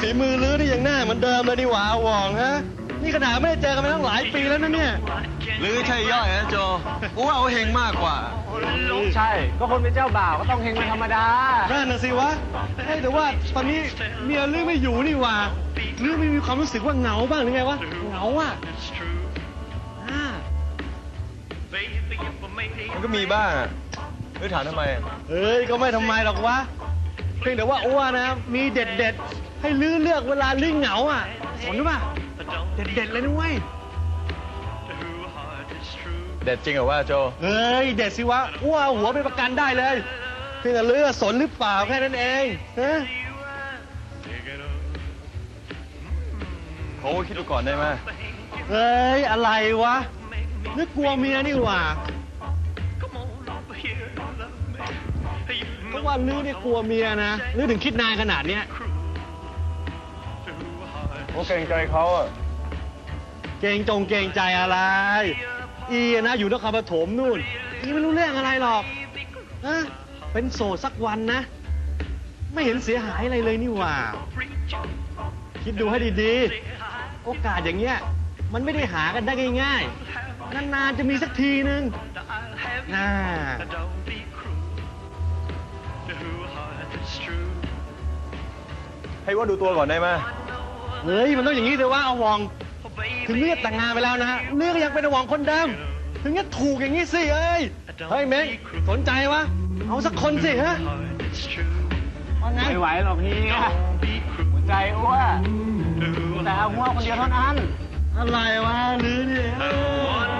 ฝีมือลื้อนี่ยังหน้าเหมือนเดิมเลยนี่หว่าหว่องฮะ นี่ขนาดไม่ได้เจอกันมาตั้งหลายปีแล้วนะเนี่ย หรือใช่ย่อยนะโจกูว่าเอาเฮงมากกว่า ใช่ ก็คนเป็นเจ้าบ่าวก็ต้องเฮงเป็นธรรมดา นั่นน่ะสิวะเฮ้ยแต่ว่าตอนนี้เมียลื้อไม่อยู่นี่หว่าลื้อไม่มีความรู้สึกว่าเหงาบ้างหรือไงวะ เหงาอะอ่ามันก็มีบ้างอะหรือถามทำไมเอ้ยก็ไม่ทำไมหรอกวะ เพียงแต่ว่าอ้วนนะ มีเด็ดเด็ดๆ ให้ลื้อเลือกเวลาลื้อเหงาอะสนหรือเปล่าเด็ดเด็ดๆเลยนะเว้ยเด็ดจริงเหรอว่าโจ เฮ้ย เด็ดสิวะอ้วนเอาหัวไปประกันได้เลยเพียงแต่ลื้อสนหรือเปล่าแค่นั้นเองฮะเขาคิดดูก่อนได้ไหมเฮ้ย อะไรวะ นึกกลัวเมียนี่หว่าเพราะว่าลื้อเนี่ยกลัวเมียนะลื้อถึงคิดนานขนาดเนี้ย เขาเกรงใจเขาอะเกรงจงเกรงใจอะไร อีอะนะ อยู่นครปฐมนู่น อีไม่รู้เรื่องอะไรหรอกฮะเป็นโสดสักวันนะ ไม่เห็นเสียหายอะไรเลยนี่หว่า คิดดูให้ดีๆ โอกาสอย่างเงี้ย มันไม่ได้หากันได้ง่ายๆ นานๆ จะมีสักทีนึงน่า ให้ว่าดูตัวก่อนได้ไหม เฮ้ยมันต้องอย่างนี้เลยว่าเอาวอง ถึงเลือกแต่งงานไปแล้วนะฮะเลือกก็ยังเป็นอวองคนเดิมถึงจะถูกอย่างนี้สิเอ้ยเฮ้ยเม้งสนใจวะเอาสักคนสิฮะว่าไงไม่ไหวหรอกเฮียหัวใจอ้วแต่เอาหัวคนเดียวเท่านั้นอะไรวะหรือเนี่ย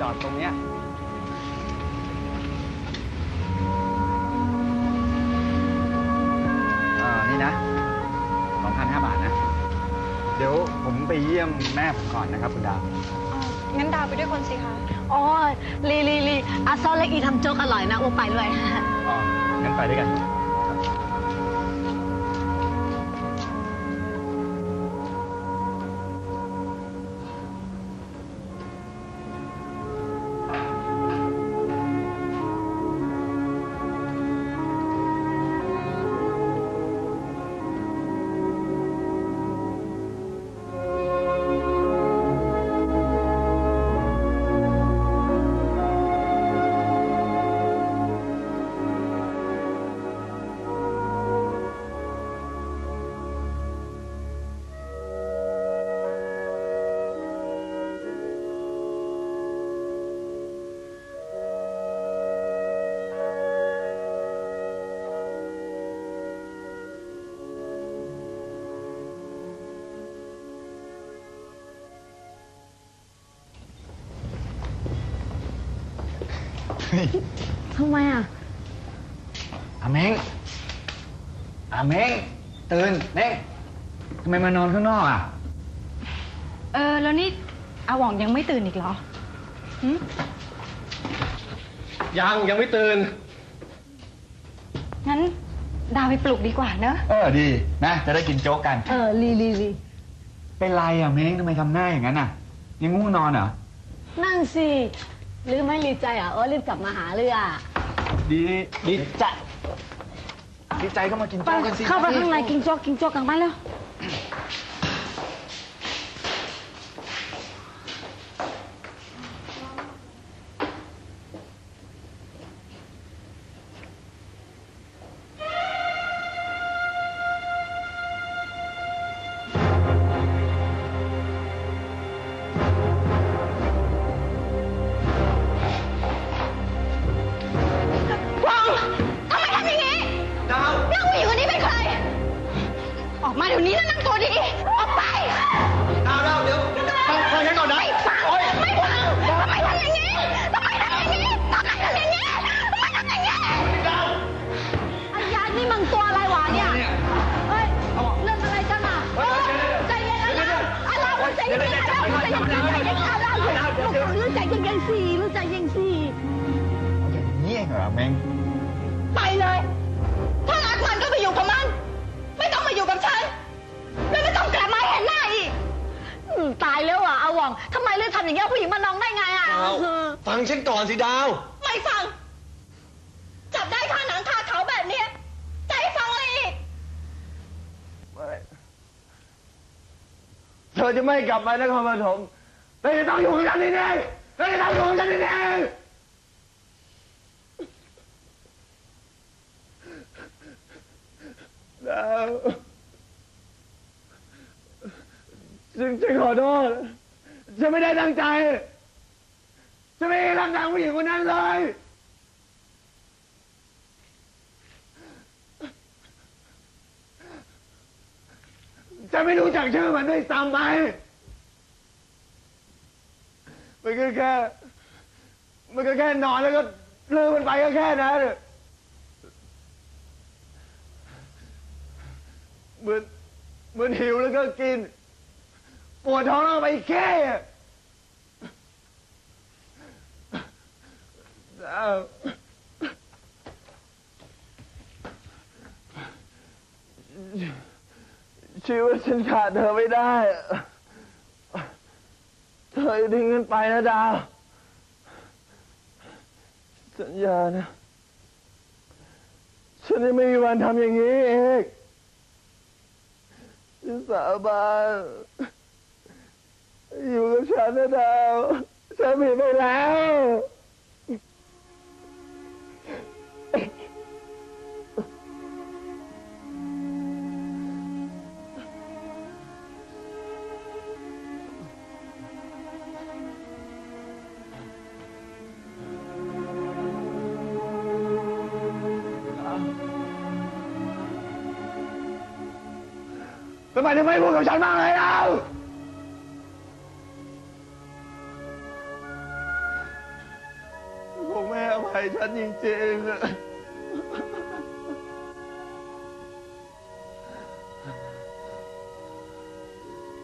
จอดตรงเนี้ยอ่านี่นะ2,500บาทนะ เดี๋ยวผมไปเยี่ยมแม่ผมก่อนนะครับคุณดาว งั้นดาวไปด้วยคนสิคะอ๋อลีลีลีอาซอเล็กอีทำโจ๊กอร่อยนะโอ้วไปด้วย อ๋องั้นไปด้วยกัน ทำไมอะ อาเม้งอาเม้งตื่นเม้งทำไมมานอนข้างนอกอะ เออ แล้วนี่อาหว่องยังไม่ตื่นอีกเหรอหึยังยังไม่ตื่น งั้นดาวไปปลุกดีกว่าเนอะ เออดีนะ จะได้กินโจ๊กกัน เออลีลีลีเป็นไรอะเม้งทำไมทำหน้าอย่างนั้นอะ ยังง่วงนอนเหรอ นั่นสิ หรือไม่รีใจอะเออรีบกลับมาหาเรืออะดีดีใจดีใจก็มากินไปโจ๊กกันสิเข้าไปข้างในกินโจ๊กกินโจ๊กกันไปแล้ว ทำไมเลือกทำอย่างเงี้ยผู้หญิงมานองได้ไงอะ ดาวเออฟังฉันก่อนสิดาว ไม่ฟัง จับได้คาหนังคาเขาแบบเนี้ยจะให้ฟังอะไรอีก เธอจะไม่กลับไปนครปฐมเธอจะต้องอยู่กับฉันนี่เองเธอจะต้องอยู่กับฉันนี่เองดาวฉันฉันขอโทษ ฉันไม่ได้ตั้งใจ ฉันไม่ได้ตั้งใจผู้หญิงคนนั้นเลยจะไม่รู้จักชื่อมันด้วยซ้ำไปมันก็แค่ มันก็แค่นอนแล้วก็ลืมมันไปก็แค่นั้นเหมือนเหมือนหิวแล้วก็กิน ปวดท้องแล้วก็ไปแค่อะอ้าวชีวิตฉันขาดเธอไม่ได้ เธอทิ้งกันไปนะดาว สัญญานะ ฉันจะไม่มีวันทำอย่างนี้เองสาบาน อยู่กับฉันนะดาวฉันผิดไปแล้ว ทำไมถึงไม่พูดกับฉันบ้างเลยเรา งไม่ให้